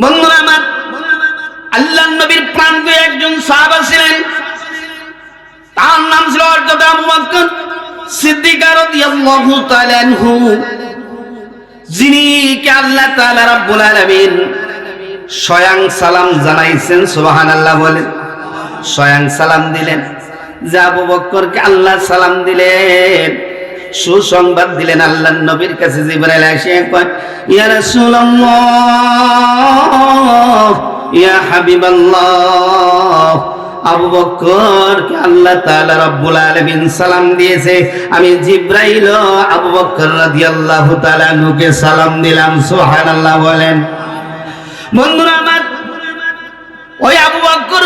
বন্ধুরা আমার, আল্লাহ নবীর প্রিয় একজন সাহাবা ছিলেন। তার নাম ছিল আনহু। যিনি কে আল্লাহ সালাম জানাইছেন বলেন। সালাম দিলেন। যে আবু বক্করকে আল্লাহ সালাম দিলেন। সুসংবাদ দিলেন আল্লাহ নবীর কাছে জিবরাইল এসে ইয়া রাসূলুল্লাহ, ইয়া হাবিবাল্লাহ, আবু বক্করকে আল্লাহ তাআলা রব্বুল আলামিন সালাম দিয়েছে। আমি জিব্রাইল আবু বক্কর রাদিয়াল্লাহু তাআলা নুকে সালাম দিলাম, সুবহানাল্লাহ বলেন। বন্ধুরা আমার, ওই আবু বক্কর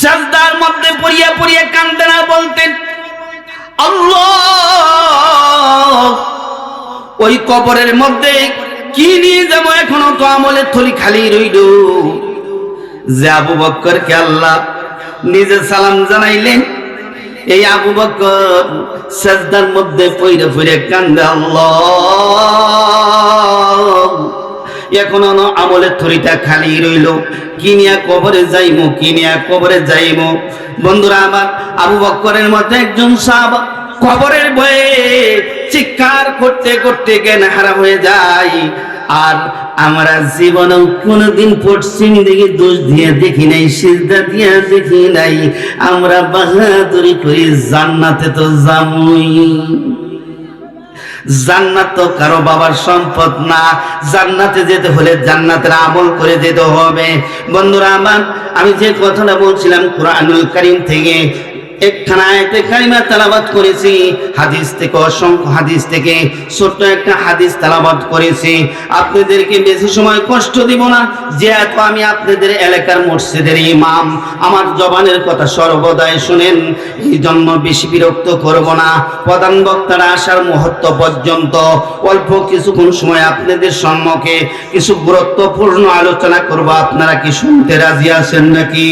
সাজদার মধ্যে পড়িয়া পড়িয়া কান্দেন বলতেন ওই কবরের মধ্যে কি নিয়ে যাব এখনও? তো আমলের থলি খালি রইল। যে আবু বক্করকে আল্লাহ নিজে সালাম জানাইলেন, এই আবু বক্কর সাজদার মধ্যে পইরে পইরে কান্দে, আল্লাহ! এখনও আমলের থরিটা খালি রইল। কিনিয়া কবরে যাইমু কিনিয়া কবরে যাইমু? বন্ধুরা আমার আবু বক্করের মতো একজন সাহাবা কবরের ভয়ে চিৎকার করতে করতে জ্ঞান হারা হয়ে যায়। আর আমরা জীবনেও কোনোদিন পশ্চিম দিকে দোষ দিয়ে দেখি নাই, সিজদা দিয়ে দেখি নাই। আমরা বাহাদুরি করি জান্নাতে তো জামুই জান্নাত তো কারও বাবার সম্পদ না। জান্নাতে যেতে হলে জান্নাতের আমল করে যেতে হবে। বন্ধুরা আমার, আমি যে কথাটা বলছিলাম কোরআনুল করিম থেকে একখানা আয়াতে কারিমা তালাবাত করেছি, হাদিস থেকে অসংখ্য হাদিস থেকে ছোট্ট একটা হাদিস করেছি। আপনাদেরকে বেশি সময় কষ্ট দিব না আমি আপনাদের এলাকার মসজিদের ইমাম। আমার জবানের কথা সর্বদাই শুনেন, এই জন্য বেশি বিরক্ত করব না। প্রধান বক্তারা আসার মুহূর্ত পর্যন্ত অল্প কিছুক্ষণ সময় আপনাদের সম্মুখে কিছু গুরুত্বপূর্ণ আলোচনা করব। আপনারা কি শুনতে রাজি আছেন নাকি?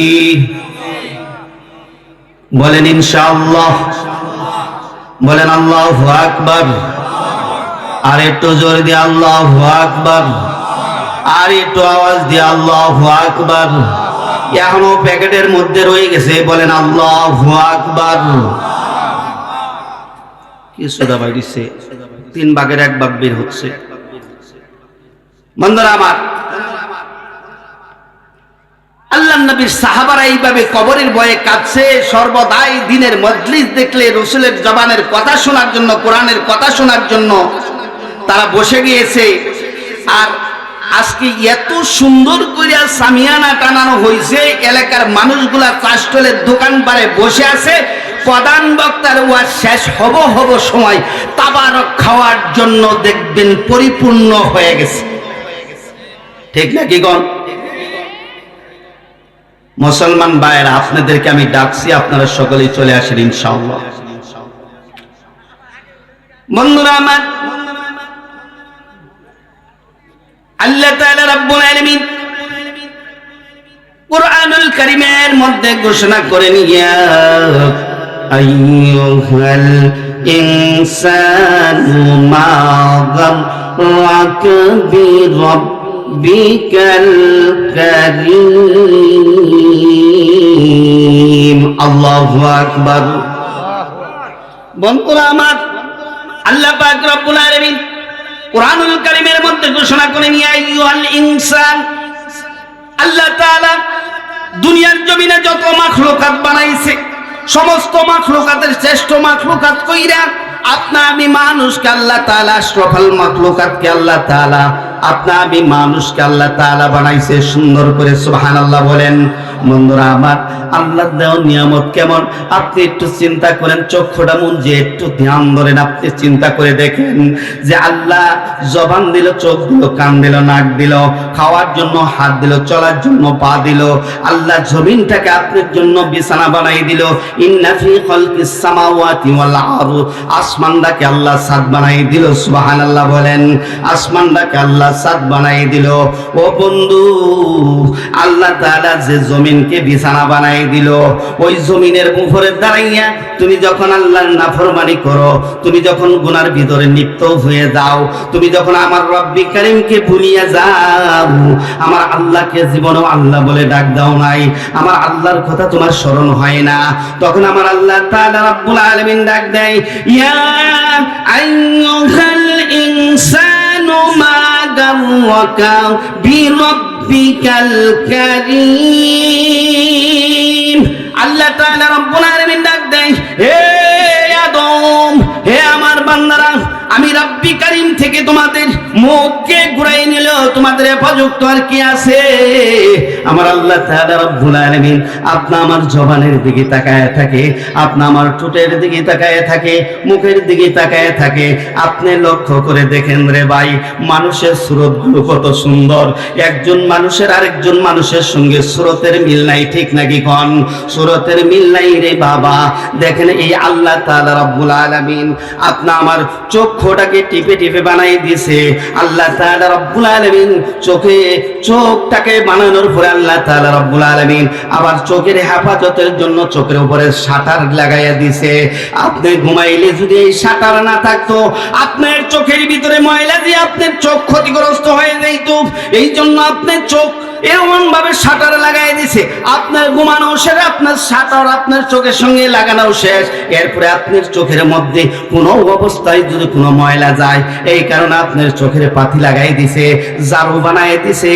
বলেন ইনশাআল্লাহ। বলেন আল্লাহ আকবার। আর একটু জোর দিয়ে আল্লাহ আকবার। আর একটু আওয়াজ দিয়ে আল্লাহ আকবার। এখনও প্যাকেটের মধ্যে রয়ে গেছে, বলেন আল্লাহ আকবার। কি সোদা তিন ভাগের এক ভাগ বের হচ্ছে। বন্ধুরা আমার আল্লাহ নবীর সাহাবারা এইভাবে কবরের বয়ে কাঁদছে, সর্বদাই দিনের মজলিস দেখলে রসুলের জবানের কথা শোনার জন্য, কোরআনের কথা শোনার জন্য তারা বসে গিয়েছে। আর আজকে এত সুন্দর করে সামিয়ানা টানানো হয়েছে এলাকার মানুষগুলা চাষটলের দোকান পারে বসে আছে, প্রধান বক্তার ওয়াজ শেষ হব হব সময় তাবারক খাওয়ার জন্য দেখবেন পরিপূর্ণ হয়ে গেছে। ঠিক নাকি গণ? মুসলমান ভাইয়েরা, আপনাদেরকে আমি ডাকছি, আপনারা সকলেই চলে আসেন ইনশাআল্লাহ। বন্ধুরা আমার, আল্লাহ তাআলা আলামিন কারীমের মধ্যে ঘোষণা করেন, ইয়া আইয়ুহাল ইনসানু মা গাররাকা বিরাব্বিকাল কারীম আল্লাহু আকবার। বন্ধুরা আমার আল্লাহ পাক রব্বুল আলামিন কোরআনুল কারীমের মধ্যে ঘোষণা করেন ইয়া আইয়ুহাল ইনসান। আল্লাহ তাআলা দুনিয়ার জমিনে যত মাখলুকাত বানাইছে, সমস্ত মাখলুকাতের শ্রেষ্ঠ মাখলুকাত কইরা আপনা আমি মানুষকে আল্লাহ তাআলা আশরাফাল মাখলুকাতকে আল্লাহ তাআলা আপনা আমি মানুষকে আল্লাহ তালা বানাইছে সুন্দর করে সুবহানাল্লাহ বলেন। বন্ধুরা আমার আল্লাহ দেওয়া নিয়ামত কেমন? আপনি একটু চিন্তা করেন, চক্ষুটা মন যে একটু ধ্যান ধরেন, আপনি চিন্তা করে দেখেন যে আল্লাহ জবান দিল, চোখ দিল, কান দিল, নাক দিল, খাওয়ার জন্য হাত দিল, চলার জন্য পা দিল, আল্লাহ জমিনটাকে আপনার জন্য বিছানা বানাই দিল। ইন্নাফি খলকিস সামাওয়াতি ওয়াল আরু আসমানটাকে আল্লাহ সাদ বানাই দিল, সুবহানাল্লাহ বলেন। আসমানটাকে আল্লাহ সাদ বানাই দিল। ও বন্ধু, আল্লাহ তাআলা যে জমিন জমিনকে বিছানা বানাই দিল। ওই জমিনের উপরে দাঁড়াইয়া তুমি যখন আল্লাহর নাফরমানি করো, তুমি যখন গুনার ভিতরে লিপ্ত হয়ে যাও, তুমি যখন আমার রব্বি কারিমকে ভুলিয়ে যাও, আমার আল্লাহকে জীবনও আল্লাহ বলে ডাক দাও নাই। আমার আল্লাহর কথা তোমার স্মরণ হয় না। তখন আমার আল্লাহ তাআলা রাব্বুল আলামিন ডাক দেয়, ইয়া আইয়ুহাল ইনসানু মা গাররাকা বিরাব্বিকাল কারীম। আল্লাহ তাআলা রব্বুল আলামিন ডাক দেয়, হে আদম, হে আমার বান্দারা, আমি রব্বি করিম থেকে তোমাদের মুখকে ঘুরাই নিল তোমাদের হেফাজত আর কি আছে? আমার আল্লাহ তাআলা রব্বুল আমার জবানের দিকে তাকায় থাকে, আপনি আমার ঠোঁটের দিকে তাকায় থাকে, মুখের দিকে তাকায় থাকে। আপনি লক্ষ্য করে দেখেন রে ভাই, মানুষের সুরতগুলো কত সুন্দর। একজন মানুষের আরেকজন মানুষের সঙ্গে স্রোতের মিল নাই, ঠিক নাকি কন? সুরতের মিল নাই রে বাবা। দেখেন এই আল্লাহ তাআলা রব্বুল আলামিন আপনি আমার চক্ষুটাকে টিপে টিপে বানাই দিয়েছে। আল্লাহ তাআলা রব্বুল আলামিন চোখে, চোখটাকে বানানোর পরে আল্লাহ তাআলা রব্বুল আলামিন আবার চোখের হেফাজতের জন্য চোখের উপরে শাটার লাগাইয়া দিছে। আপনি ঘুমাইলে যদি এই শাটার না থাকতো, আপনার চোখের ভিতরে ময়লা দিয়ে আপনার চোখ ক্ষতিগ্রস্ত হয়ে যাইত। এই জন্য আপনার চোখ এমন ভাবে শাটার লাগাই দিছে, আপনার ঘুমানো শেষ, আপনার শাটার আপনার চোখের সঙ্গে লাগানো শেষ। এরপরে আপনার চোখের মধ্যে কোনো অবস্থায় যদি কোনো ময়লা যায়, এই কারণে আপনার চোখের পাতি লাগাই দিছে জারু বানাই দিছে।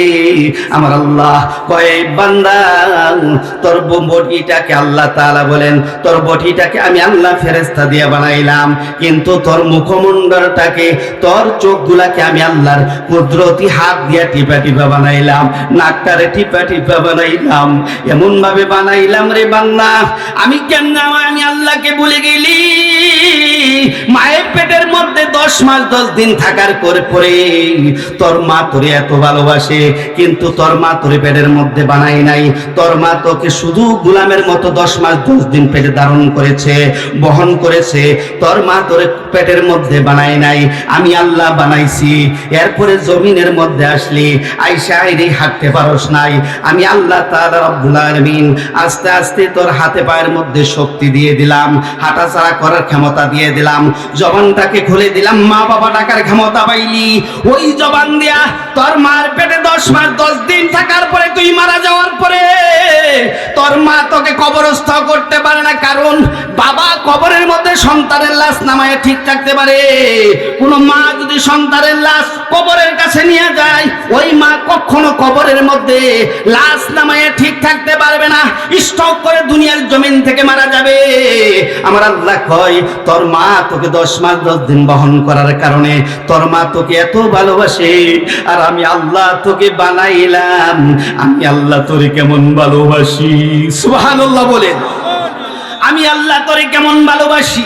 আমার আল্লাহ কয়ে বান্দা, তোর বটিটাকে আল্লাহ তাআলা বলেন, তোর বটিটাকে আমি আল্লাহ ফেরেস্তা দিয়ে বানাইলাম, কিন্তু তোর মুখমণ্ডলটাকে, তোর চোখগুলাকে আমি আল্লাহর কুদরতি হাত দিয়ে টিপা টিপা বানাইলাম নাকটারে টিপা টিপা বানাইলাম। এমন ভাবে বানাইলাম রে বান্না আমি কেমন আমি আল্লাহকে বলে গেলি, মায়ের মধ্যে দশ মাস, দশ দিন থাকার করে পরে তোর মা তোরে এত ভালোবাসে, কিন্তু তোর মা তোরে পেটের মধ্যে বানাই নাই। তোর মা তোকে শুধু গুলামের মতো দশ মাস, দশ দিন পেটে ধারণ করেছে, বহন করেছে। তোর মা তোরে পেটের মধ্যে বানাই নাই। আমি আল্লাহ বানাইছি, এরপরে জমিনের মধ্যে আসলি। আইসা আইরে হাঁটতে পারস নাই। আমি আল্লাহ তাআলা রব্বুল আস্তে আস্তে তোর হাতে পায়ের মধ্যে শক্তি দিয়ে দিলাম। হাঁটাচলা করার ক্ষমতা দিয়ে দিলাম। জবানটাকে খুলে দিলাম মা বাবা ডাকার ক্ষমতা পাইলি। ওই জবান দিয়া তোর মার পেটে দশ মাস, দশ দিন থাকার পরে তুই মারা যাওয়ার পরে তোর মা তোকে কবরস্থ করতে পারে না, কারণ বাবা কবরের মধ্যে সন্তানের লাশ নামায় ঠিক থাকতে পারে। কোন মা যদি সন্তানের লাশ কবরের কাছে নিয়ে যায়, ওই মা কখনো কবরের মধ্যে লাশ নামায় ঠিক থাকতে পারবে না। স্টক করে দুনিয়ার জমিন থেকে মারা যাবে। আমার আল্লাহ কয়, তোর মা তোকে দশ মাস, দশ দিন বহন করার কারণে তোর মা তোকে এত ভালোবাসে, আর আমি আল্লাহ তোকে বানাইলাম। আমি আল্লাহ তোরে কেমন ভালোবাসি? সুবহানাল্লাহ বলেন। আমি আল্লাহ তোরে কেমন ভালোবাসি?